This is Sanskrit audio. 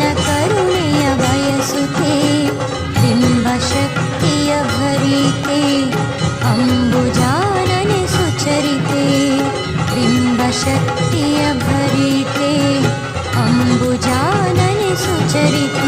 न करुणय अम्बुजाननि सुचरिते त्रिम्बशक्त्य भरिते अम्बुजाननि सुचरिते।